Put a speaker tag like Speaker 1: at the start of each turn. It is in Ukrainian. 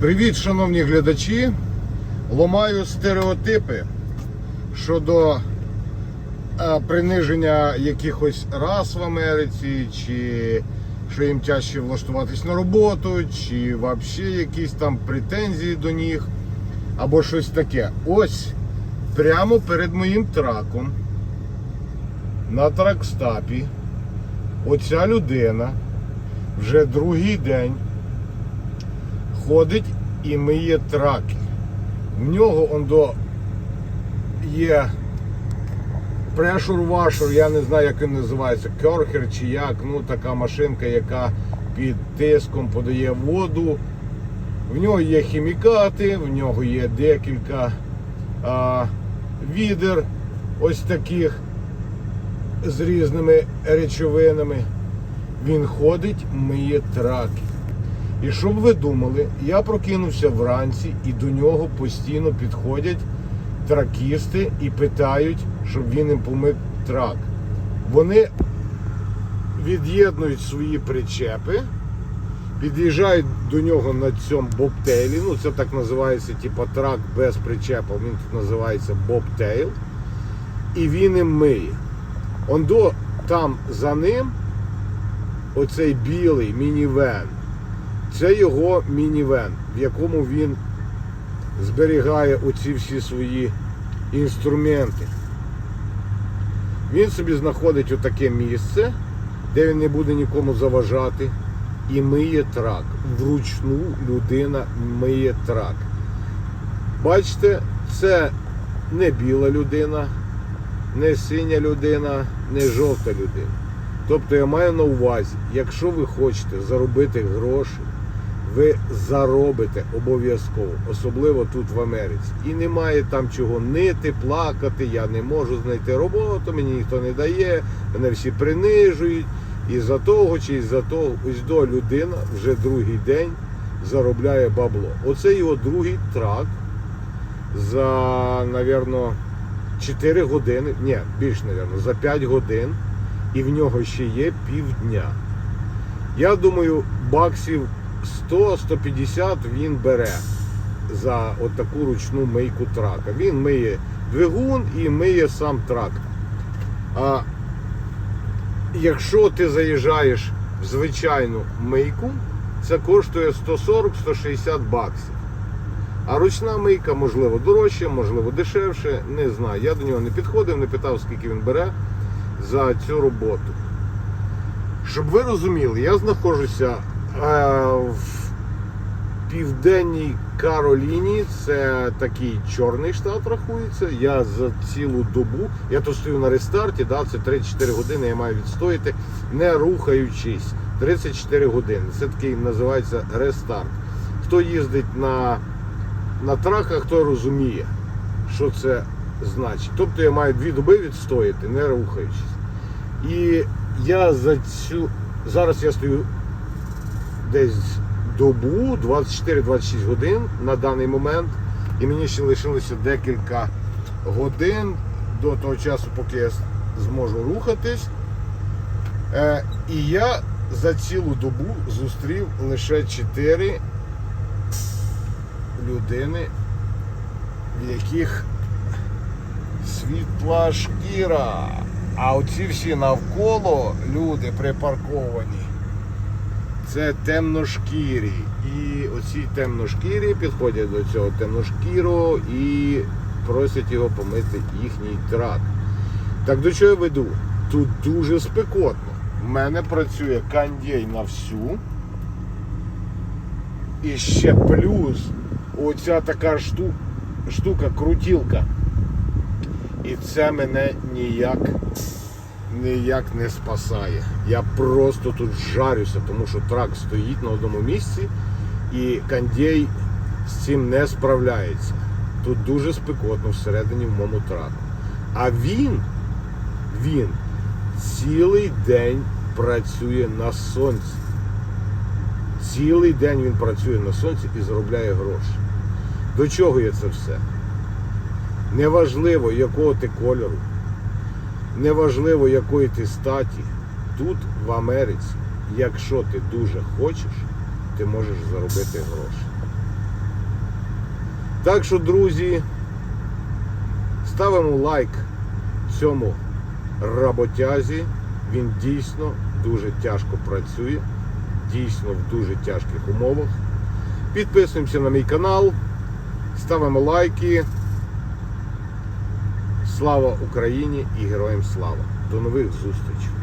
Speaker 1: Привіт, шановні глядачі. Ломаю стереотипи щодо е, приниження якихось рас в Америці, чи що їм тяжче влаштуватись на роботу, чи взагалі якісь там претензії до них, або щось таке. Ось прямо перед моїм траком на тракстапі оця людина вже другий день ходить і миє траки. В нього он до є pressure washer, я не знаю, як він називається, керхер чи як, ну така машинка, яка під тиском подає воду. В нього є хімікати, в нього є декілька а, відер ось таких з різними речовинами. Він ходить, миє траки. І щоб ви думали, я прокинувся вранці і до нього постійно підходять тракісти і питають, щоб він їм помив трак. Вони від'єднують свої причепи, під'їжджають до нього на цьому бобтейлі. Ну, це так називається, типу трак без причепа, він тут називається бобтейл. І він їм миє. Ондо там за ним оцей білий мінівен. Це його мінівен, в якому він зберігає оці всі свої інструменти. Він собі знаходить отаке місце, де він не буде нікому заважати, і миє трак. Вручну людина миє трак. Бачите, це не біла людина, не синя людина, не жовта людина. Тобто я маю на увазі, якщо ви хочете заробити гроші, ви заробите обов'язково, особливо тут в Америці. І немає там чого нити, плакати, я не можу знайти роботу, мені ніхто не дає, мене всі принижують. І за того чи за того, ось до людина вже другий день заробляє бабло. Оце його другий трак за, напевно, 4 години, ні, більш, напевно, за 5 годин, і в нього ще є півдня. Я думаю, баксів 100-150 він бере за отаку ручну мийку трака. Він миє двигун і миє сам трак. А якщо ти заїжджаєш в звичайну мийку, це коштує 140-160 баксів. А ручна мийка, можливо, дорожче, можливо, дешевше, не знаю. Я до нього не підходив, не питав, скільки він бере за цю роботу. Щоб ви розуміли, я знаходжуся е, в південній Кароліні, це такий чорний штат рахується. Я за цілу добу, я тут стою на рестарті, да, це 3-4 години я маю відстояти, не рухаючись. 34 години. Це такий називається рестарт. Хто їздить на, на траках, той розуміє, що це значить. Тобто я маю дві доби відстояти, не рухаючись. І я за цю. Зараз я стою десь добу, 24-26 годин на даний момент. І мені ще лишилося декілька годин до того часу, поки я зможу рухатись. Е, і я за цілу добу зустрів лише 4 людини, в яких світла шкіра. А оці всі навколо люди припарковані. Це темношкірі. І оці темношкірі підходять до цього темношкірого і просять його помити їхній трак. Так до чого я веду? Тут дуже спекотно. У мене працює кандій на всю. І ще плюс оця така штука, штука крутілка. І це мене ніяк ніяк не спасає. Я просто тут жарюся, тому що трак стоїть на одному місці і кандій з цим не справляється. Тут дуже спекотно всередині в моєму траку. А він, він цілий день працює на сонці. Цілий день він працює на сонці і заробляє гроші. До чого є це все? Неважливо, якого ти кольору, неважливо, якої ти статі, тут в Америці, якщо ти дуже хочеш, ти можеш заробити гроші. Так що, друзі, ставимо лайк цьому роботязі. Він дійсно дуже тяжко працює, дійсно в дуже тяжких умовах. Підписуємося на мій канал, ставимо лайки. Слава Україні і героям слава! До нових зустрічей!